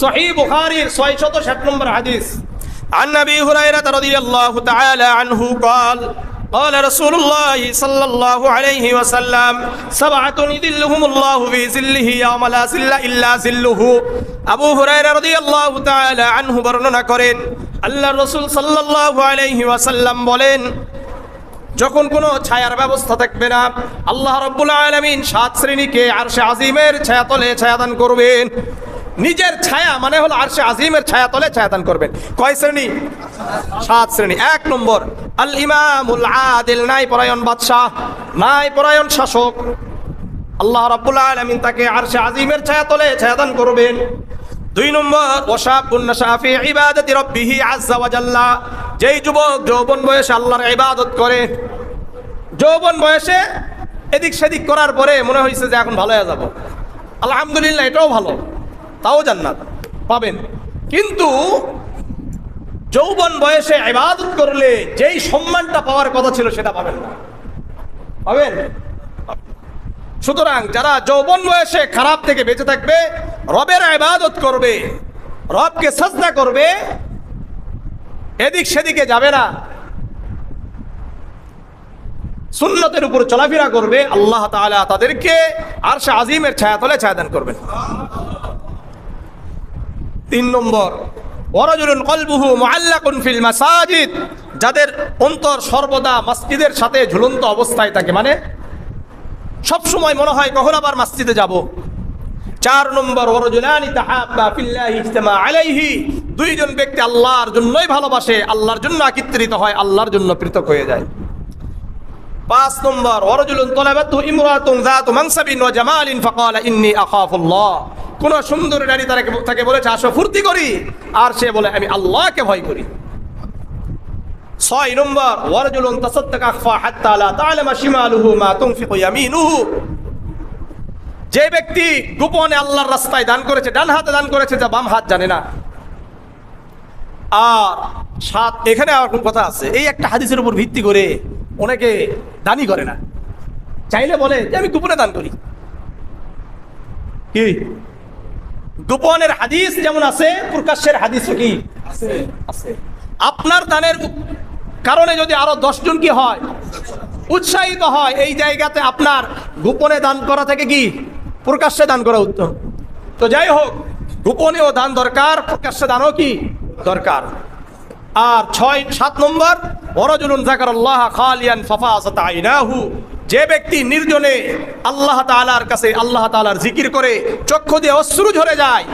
সহি বুখারীর 660 নম্বর হাদিস عن ابي هريره رضي الله تعالى عنه قال قال رسول الله صلى الله عليه وسلم سبعة يذلهم الله في ظله يوم لا ظل إلا ظله আবু হুরায়রা রাদিয়াল্লাহু তাআলা আনহু বর্ণনা করেন আল্লাহ রাসূল সাল্লাল্লাহু আলাইহি ওয়াসাল্লাম বলেন যখন কোনো ছায়ার ব্যবস্থা থাকবে না আল্লাহ রব্বুল আলামিন সাত শ্রেণীকে আরশে আজিমের ছায়াতলে ছায়াদান করবেন নিজের ছায়া মানে হলো আরশে আজিমের ছায়াতলে ছায়াদান করবেন। কয় শ্রেণি? সাত শ্রেণি। এক নম্বর, আল ইমামুল আদিল, নাই পরায়ণ বাদশাহ, নাই পরায়ণ শাসক। আল্লাহ রাব্বুল আলামিন তাকে আরশে আজিমের ছায়াতলে ছায়াদান করবেন। দুই নম্বর ওয়াশাবুন নাশাফি ইবাদাতি রাব্বিহি আযজা ওয়া জাল্লা। যেই যুবক যৌবন বয়সে আল্লাহর ইবাদত করে, যৌবন বয়সে এদিক সেদিক করার পরে মনে হয়েছে যে এখন ভালো হয়ে যাব। আলহামদুলিল্লাহ, এটাও ভালো। তাও জান্নাত পাবেন। কিন্তু যৌবন বয়সে ইবাদত করলে যেই সম্মানটা পাওয়ার কথা ছিল সেটা পাবেন না। পাবেন? সুতরাং যারা যৌবন বয়সে খারাপ থেকে বেঁচে থাকবে, রবের ইবাদত করবে, রবকে সাজদা করবে, এদিক সেদিকে যাবে না। সুন্নতের উপর চলাফেরা করবে, আল্লাহ তাআলা তাদেরকে আরশে আজিমের ছায়াতলে ছায়াদান করবেন। তিন নম্বর, ওয়ারাজুলুন কলবুহু মুআল্লাকুন ফিল মাসাজিদ। যাদের অন্তর সর্বদা মসজিদের সাথে ঝুলন্ত অবস্থায় থাকে মানে সব সময় মনে হয় কখন আবার মসজিদে যাব। চার নম্বর, ওয়ারাজুলানি তাহাব্বা ফিল্লাহি ইজতামা আলাইহি। দুইজন ব্যক্তি আল্লাহর জন্যই ভালোবাসে, আল্লাহর জন্য একত্রিত হয়, আল্লাহর জন্য পৃথক হয়ে যায়। পাঁচ নম্বর, ওয়ারাজুলুন তলাবাতু ইমরাতুন যাতু মানসাবিন ওয়া জামালিন ফাকালা ইন্নী আখাফুল্লাহ। কোন সুন্দর নারী তাকে তাকে বলেছে, আসো ফুর্তি করি। আর সে বলে, আমি আল্লাহকে ভয় করি। ছয় নম্বর, ওয়ারজুলুন তাসাদ্দাকা আখফা হাত্তা লা তা'লামা শিমালুহু মা তুনফিকু ইয়ামিনুহু। যে ব্যক্তি গোপনে আল্লাহর রাস্তায় দান করেছে, ডান হাতে দান করেছে, যা বাম হাত জানে না। আর সাত, এখানে আর কোন কথা আছে? এই একটা হাদিসের উপর ভিত্তি করে অনেকে দানই করে না। চাইলে বলে যে, আমি গোপনে দান করি। কি? গোপনের হাদিস যেমন আছে, প্রকাশ্যের হাদিসও কি? আপনার দানের কারণে যদি আরও দশজন কি হয়, উৎসাহিত হয়, এই জায়গাতে আপনার গোপনে দান করা থেকে কি? প্রকাশ্যে দান করা উত্তম। তো যাই হোক, গোপনেও দান দরকার, প্রকাশ্যে দানও কি দরকার। আর ছয়, সাত নম্বর, ওরজুলুন জাকার আল্লাহ খালিয়ান ফাফাসাত আইনাহু যে ব্যক্তি নির্জনে আল্লাহ তালার কাছে আল্লাহ তালার জিকির করে চক্ষু দিয়ে অশ্রু ঝরে যায়